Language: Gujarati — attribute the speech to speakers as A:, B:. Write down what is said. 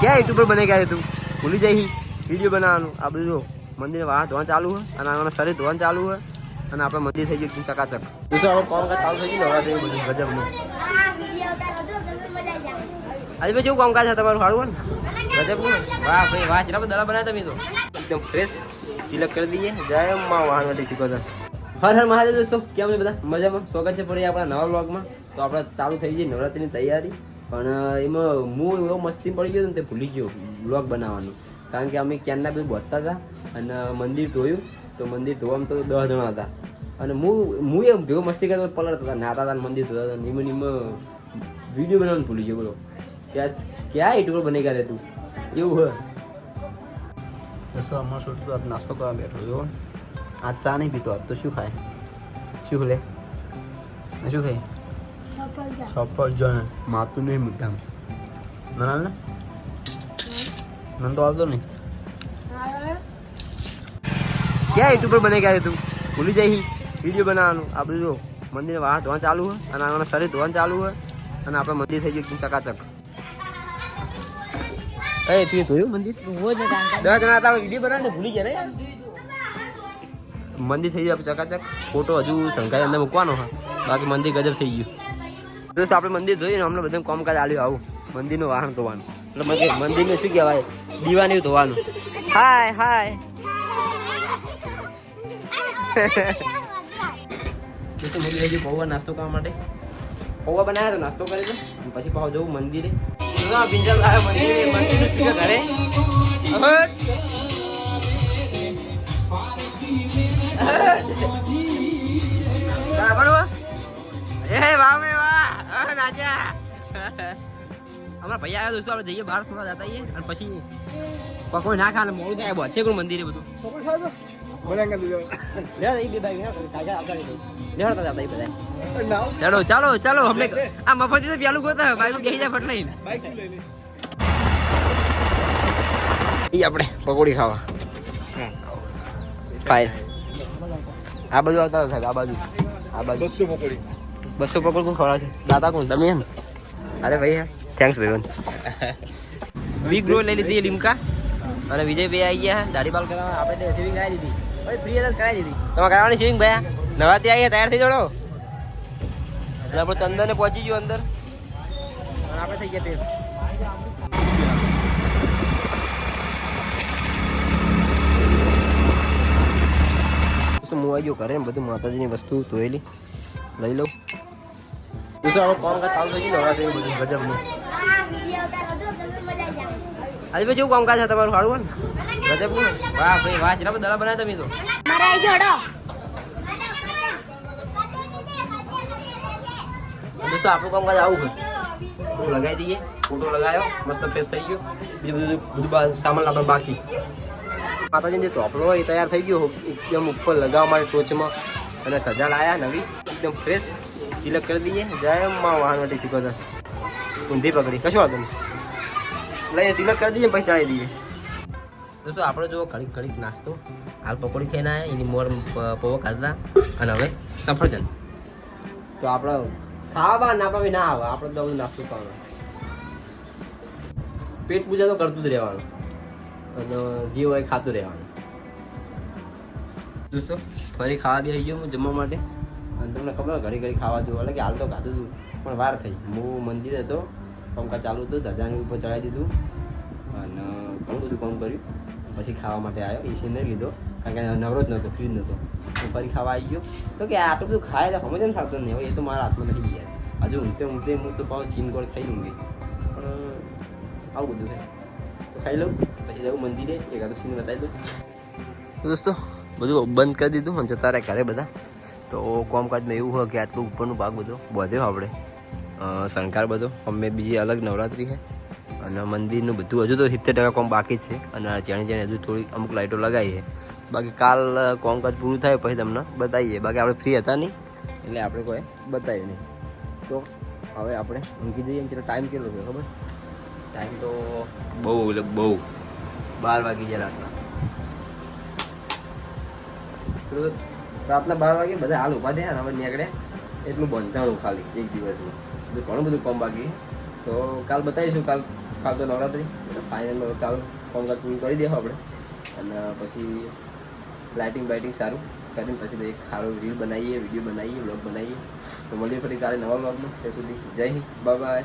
A: ક્યાં યુટ્યુબર બને ગયા તું? ભૂલી જઈ. વીડિયો બનાવવાનું. આ બધું જો, મંદિર વાહ ધોવા ચાલુ હોય અને આના શરીર ધોવાનું ચાલુ હોય અને આપણે મંદિર થઈ ગયું ચકાચક. તો આપણે કોમ ચાલુ થઈ ગયું નવરાત્રી બધું ગજબનું. આજે ભાઈ કેવું કામકાજ છે તમારું? સારું હોય ને? ગજબનું વાહ ભાઈ, વાહ. ચલા દડા બનાવ્યા તમે તો? એકદમ ફ્રેશ તિલક કરી દઈએ. જય માં વાહન માટે શીખો હર હર મહાદેવ દોસ્તો, કેમ બધા? મજામાં? સ્વાગત છે ફરી આપણા નવા બ્લોગમાં તો આપણે ચાલુ થઈ ગઈ નવરાત્રીની તૈયારી. પણ એમાં હું એવો મસ્તી પડી ગયો ને તે ભૂલી ગયો વ્લોગ બનાવવાનું. કારણ કે અમે ક્યારના બધું બોતતા હતા અને મંદિર ધોયું, તો મંદિર ધોવામાં તો દસ જણા હતા. અને હું હું એ ભેગો મસ્તી કરતો પલળતા હતા, નાતા હતા મંદિર ધોતા હતા નિમ નિમ વીડિયો બનાવવાનું ભૂલી ગયો બોલો. ક્યાં ક્યાં યુટ્યુબર બની ગયા તું? એવું હોય.
B: દસો અમારો નાસ્તો કરવા બેઠો જો આજ ચા નહીં પીતો, આજ તો શું ખાય? શું લે? શું ખાય? સફરજન માતું નહીં મુદ્દામ મને ને મને તો આવતો નહીં.
A: ક્યાં યુટ્યુબર બને ક્યારે તું? ભૂલી જઈ. વીડિયો બનાવવાનું. આપણે જો મંદિર વાહ ધોવાનું ચાલુ હોય અને આના શરીર ધોવાનું ચાલુ હોય અને આપણે મંદિર થઈ ગયું એકદમ ચકાચક. એ, તું જોયું મંદિર? દસ જણા હતા વીડિયો બનાવે ને ભૂલી રે મંદિર થઈ ગયું આપણે ચકાચક. ફોટો હજુ શંકાઈ અંદર મૂકવાનો હા બાકી મંદિર ગજબ થઈ ગયું. દોસ્તો આપણે મંદિર જોઈએ ને બધા બધું કામકાજ આલ્યું આવું. મંદિરનું વાહન ધોવાનું. એટલે મંદિર મંદિરને શું કહેવાય? દીવાની ધોવાનું. હાય હાય. દોસ્તો પૌવા નાસ્તો કરવા માટે પૌવા બનાવ્યા નાસ્તો કરે છે પછી પાછો જવું મંદિરે. આવ્યો મંદિરે. મંદિર અહટ. એ નાચા અમારા આવ્યા દોસ્તો આપણે જઈએ બહાર થોડા જતા આવીએ અને પછી કોઈ ના ખાને મોડું થાય બચે કોણ મંદિરે બધું. ભાઈ ચાલો ચાલો ચાલો અમને આ મફતી તો પેલું ગોતા બાઈક બેસી જાય ફટલે એ આપણે પકોડી ખાવા. ફાઇન આ બાજુ આવતા સાહેબ આ બાજુ. આ બાજુ.
C: બસો પકોડી.
A: બસો પકોડ કોણ ખવડાવશે દાદા કોણ? તમે એમ? અરે ભાઈ, હા. થેન્ક્સ ભાઈ વીક ગ્રો લઈ લીધી લીમકા. અને વિજય ભાઈ આવી ગયા. દાઢી બાલ કરાવવા આપણે સેવિંગ કરાવી દીધી. ભાઈ ફ્રી હતા કરાવી દીધી. તમારે કરાવવાની સેવિંગ ભાઈ ત્યાં આવી તૈયાર થઈ જોડો અને આપણે ચંદને પહોંચી ગયો અંદર. આપણે થઈ ગયા ટેસ્ટ હું આવી ગયો ઘરે બધું માતાજીની વસ્તુ ધોયેલી. લઈ લઉં. તો આપણે કોમ કાજ ચાલુ થઈ ગયું નવરાત્રી બધું ગજબનું આજે ભાઈ કેવું કામકાજ છે તમારું સારું ને? ગજબનું વાહ ભાઈ વાહ ચલા દડા બનાવ્યા તમે તો.
D: મારા અહીં જોડો.
A: દોસ્તો આપણું કામકાજ આવું હોય લગાવી દઈએ. ફોટો લગાવ્યો મસ્ત ફ્રેશ થઈ ગયો. બીજું બધું બધું સામાન આપણે બાકી. માતાજીને જે ટોપલો હોય એ તૈયાર થઈ ગયો એકદમ ઉપર લગાવવા માટે ટોચમાં. અને તજા લાયા નવી એકદમ ફ્રેશ તિલક કરી દઈએ. જાય માં વાહન માટે શીખો તો ઊંધી પકડી. કશું વાંધો નહીં. લઈને તિલક કરી દઈએ પછી ચાલી દઈએ દોસ્તો, આપણે જો ઘડીક ઘડીક નાસ્તો. હાલ પકોડી ખાઈને આવ્યા એની મોર પૌવા ખાધા અને હવે સફરજન. તો આપણે ખાવા ના પાવી ના આવે આપણે તો નાસ્તો ખાવાનો. પેટ પૂજા તો કરતું જ રહેવાનું. અને જે હોય ખાતું રહેવાનું. દોસ્તો, ફરી ખાવા બી આવી ગયો હું જમવા માટે. તમને ખબર ઘડી ઘડી ખાવા દઉં એટલે કે હાલ તો ખાધું હતું પણ વાર થઈ. હું મંદિર હતો પંખા ચાલુ હતું ધજાની ઉપર ચડાવી દીધું. અને ઘણું બધું કામ કર્યું. પછી ખાવા માટે આવ્યો એસી નહીં લીધો, કારણ કે નવરો જ નહોતો ફ્રી જ નહોતો. હું ફરી ખાવા આવી ગયો. તો કે આટલું બધું ખાય તો સમજ ને થતું નહીં હવે એ તો મારા હાથમાં નથી ગયા. હજુ ઊંઘતે ઊંઘતે હું તો પાછો ચીનગોળ ખાઈ લઉં ગઈ પણ, આવું બધું થાય. તો ખાઈ લઉં, પછી જવું મંદિરે એક આધું સીન બતાવી દઉં. દોસ્તો, બધું બંધ કરી દીધું અને જતા રહ્યા ઘરે બધા. તો કોમકાજમાં એવું હોય કે આટલું ઉપરનો ભાગ બધો બધ્યો આપણે શણકાર બધો. અમે બીજી અલગ નવરાત્રી છે. અને મંદિરનું બધું હજુ તો સિત્તેર ટકા કોમ બાકી જ છે. અને જેણે જેણે હજુ થોડી અમુક લાઇટો લગાવી છે. બાકી કાલ કોમકાજ પૂરું થાય પછી તમને બતાવીએ. બાકી આપણે ફ્રી હતા નહીં, એટલે આપણે કોઈ બતાવીએ નહીં. તો હવે આપણે ઊંઘી જઈએ ચલો ટાઈમ કેટલો છે ખબર? ટાઈમ તો બહુ એટલે બહુ. બાર વાગી ગયા રાતના. રાતના બાર વાગે બધા હાલ ઊભા થયા હવે નીકળે. એટલું બંધાણું ખાલી, એક દિવસનું. બધું ઘણું બધું કામ બાકી. તો કાલ બતાવીશું, કાલ કાલ તો નવરાત્રી. એટલે ફાઇનલ કાલ કોંગા પૂરું કરી દેવું આપણે. અને પછી લાઇટિંગ બાઇટિંગ સારું. કરીને પછી એક સારો રીલ બનાવીએ વીડિયો બનાવીએ બ્લોગ બનાવીએ. તો મળીએ ફરી કાલે નવા બ્લોગમાં ત્યાં સુધી જય હિન્દ. બાય